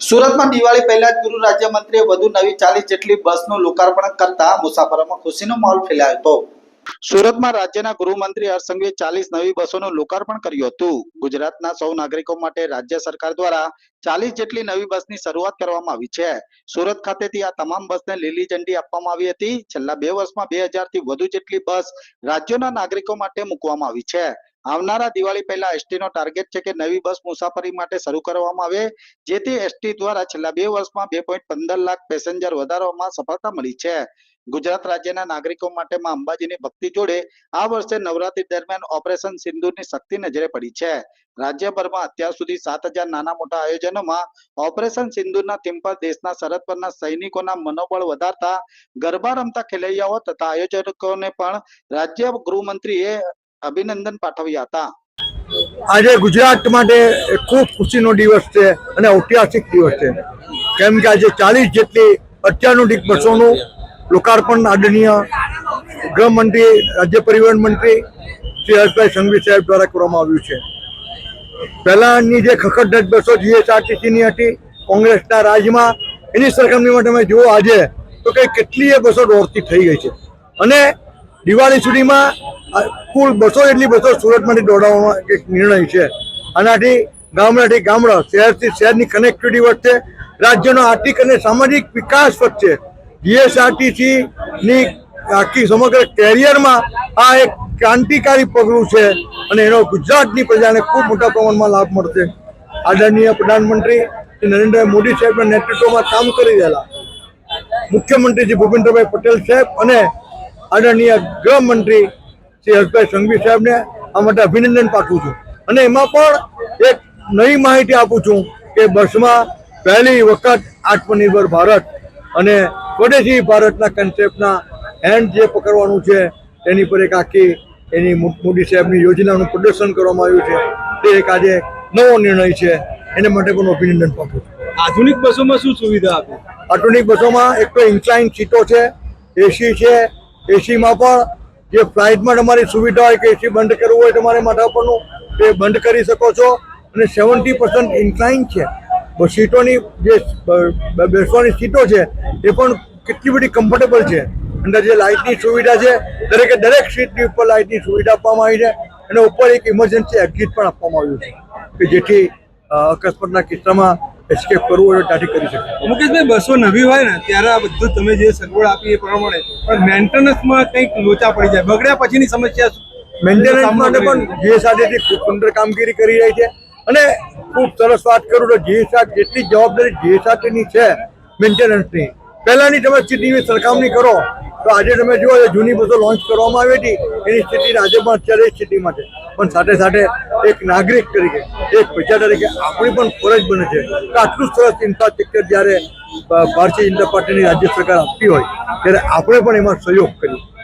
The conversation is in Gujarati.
સુરતમાં દિવાળી પહેલા જ ગૃહ રાજ્યમંત્રીએ વધુ નવી ચાલીસ જેટલી બસનું લોકાર્પણ કરતા મુસાફરોમાં ખુશીનો માહોલ ફેલાયો હતો. સુરતમાં રાજ્યના ગૃહમંત્રી હરસંઘે ચાલીસ નવી બસોનું લોકાર્પણ કર્યું હતું. ગુજરાતના સૌ નાગરિકો માટે રાજ્ય સરકાર દ્વારા ચાલીસ જેટલી નવી બસની શરૂઆત કરવામાં આવી છે. સુરત ખાતેથી આ તમામ બસને લીલી ઝંડી આપવામાં આવી હતી. છેલ્લા બે વર્ષમાં બે હજારથી વધુ જેટલી બસ રાજ્યોના નાગરિકો માટે મૂકવામાં આવી છે. આવનારા દિવાળી પહેલા એસટી નો ટાર્ગેટ છે કે નવી બસ મુસાફરી માટે શરૂ કરવામાં આવે, જેથી એસટી દ્વારા છેલ્લા બે વર્ષમાં બે પોઈન્ટ પંદર લાખ પેસેન્જર વધારવામાં સફળતા મળી છે. ગુજરાત રાજ્યના નાગરિકો માટે માં અંબાજીની ભક્તિ જોડે આ વર્ષે નવરાત્રી દરમિયાન ઓપરેશન સિંદૂરની શક્તિ નજરે પડી છે. રાજ્યભરમાં અત્યાર સુધી સાત હજાર નાના મોટા આયોજનોમાં ઓપરેશન સિંદૂરના થીમ પર દેશના સરહદ પરના સૈનિકોના મનોબળ વધારતા ગરબા રમતા ખેલૈયાઓ તથા આયોજકોને પણ રાજ્ય ગૃહમંત્રીએ અભિનંદન પાઠવ્યા હતા આજે ગુજરાત માટે ખૂબ ખુશીનો દિવસ છે અને ઐતિહાસિક દિવસ છે. કેમ કે આજે ચાલીસ જેટલી અત્યાધુનિક બસોનું લોકાર્પણ આદરણીય ગૃહમંત્રી, રાજ્ય પરિવહન મંત્રી શ્રી હર્ષભાઈ સંઘવી સાહેબ દ્વારા કરવામાં આવ્યું છે. પહેલાની જે ખખડધજ બસો જીએસઆરટીસીની હતી, કોંગ્રેસના રાજમાં, એની સરખામણીમાં તમે જુઓ આજે, તો કંઈ કેટલીય બસો દોડતી થઈ ગઈ છે. અને દિવાળી સુધીમાં કુલ બસો જેટલી બસો સુરતમાંથી દોડાવવાનો એક નિર્ણય છે. આનાથી ગામડાથી ગામડા, શહેરથી શહેરની કનેક્ટિવિટી વધશે, રાજ્યનો આર્થિક અને સામાજિક વિકાસ વધશે. જીએસઆરટીસી ની આખી સમગ્ર કેરિયરમાં આ એક ક્રાંતિકારી પગલું છે અને એનો ગુજરાતની પ્રજાને ખૂબ મોટા પ્રમાણમાં લાભ મળશે. આદરણીય પ્રધાનમંત્રી શ્રી નરેન્દ્ર મોદી સાહેબના નેતૃત્વમાં કામ કરી રહેલા મુખ્યમંત્રી શ્રી ભૂપેન્દ્રભાઈ પટેલ સાહેબ અને આદરણીય ગૃહમંત્રી શ્રી હર્ષભાઈ સંઘવી સાહેબને આ માટે અભિનંદન પાઠવું છું. અને એમાં પણ એક નવી માહિતી આપું છું કે બસમાં પહેલી વખત આત્મનિર્ભર ભારત અને સ્વદેશી ભારતના કન્સેપ્ટના હેન્ડ જે પકડવાનું છે તેની પર એક આખી એની મોદી સાહેબની યોજનાનું પ્રદર્શન કરવામાં આવ્યું છે. તે એક આજે નવો નિર્ણય છે. એને માટે પણ અભિનંદન પાઠવું છું. આધુનિક બસોમાં શું સુવિધા આપે? આધુનિક બસોમાં એક તો ઇન્ક્લાઇન સીટો છે એસી છે એસીમાં પણ જે ફ્લાઇટમાં તમારી સુવિધા હોય કે એસી બંધ કરવું હોય તમારે માથા પરનું તે બંધ કરી શકો છો. અને સેવન્ટી પર્સન્ટ ઇન્ક્લાઇન છે. સીટોની જે બેસવાની સીટો છે, એ પણ કેટલી બધી કમ્ફર્ટેબલ છે. અંદર જે લાઇટની સુવિધા છે, દરેકે દરેક સીટની ઉપર લાઇટની સુવિધા આપવામાં આવી છે. અને ઉપર એક ઇમરજન્સી એક્ઝિટ પણ આપવામાં આવ્યું છે. કે જેથી અકસ્માતના કિસ્સામાં એસ્કેપ કરવું હોય ત્યાંથી કરી શકે મુકેશભાઈ બસો નવી હોય ને ત્યારે આ બધું તમે જે સગવડ આપી એ પ્રમાણે પણ મેન્ટેનન્સમાં કંઈક લોચા પડી જાય. બગડ્યા પછીની સમસ્યા? મેન્ટેનન્સ માટે પણ જીએસઆરટીસી ખૂબ સુંદર કામગીરી કરી રહી છે. અને ખૂબ સરસ વાત કરું તો જીએસઆર જેટલી જવાબદારી જીએસઆરટીની છે મેન્ટેનન્સની પહેલાની તમે સ્થિતિની સરખામણી કરો તો આજે તમે જુઓ તો જૂની બસો લોન્ચ કરવામાં આવી હતી. એની સ્થિતિ આજે પણ અત્યારે સ્થિતિમાં છે પણ સાથે સાથે એક નાગરિક તરીકે, એક પ્રજા તરીકે આપણી પણ ફરજ બને છે કે આટલું સરસ ઇન્ફ્રાસ્ટ્રક્ચર જ્યારે ભારતીય જનતા પાર્ટીની રાજ્ય સરકાર આપતી હોય, ત્યારે આપણે પણ એમાં સહયોગ કર્યો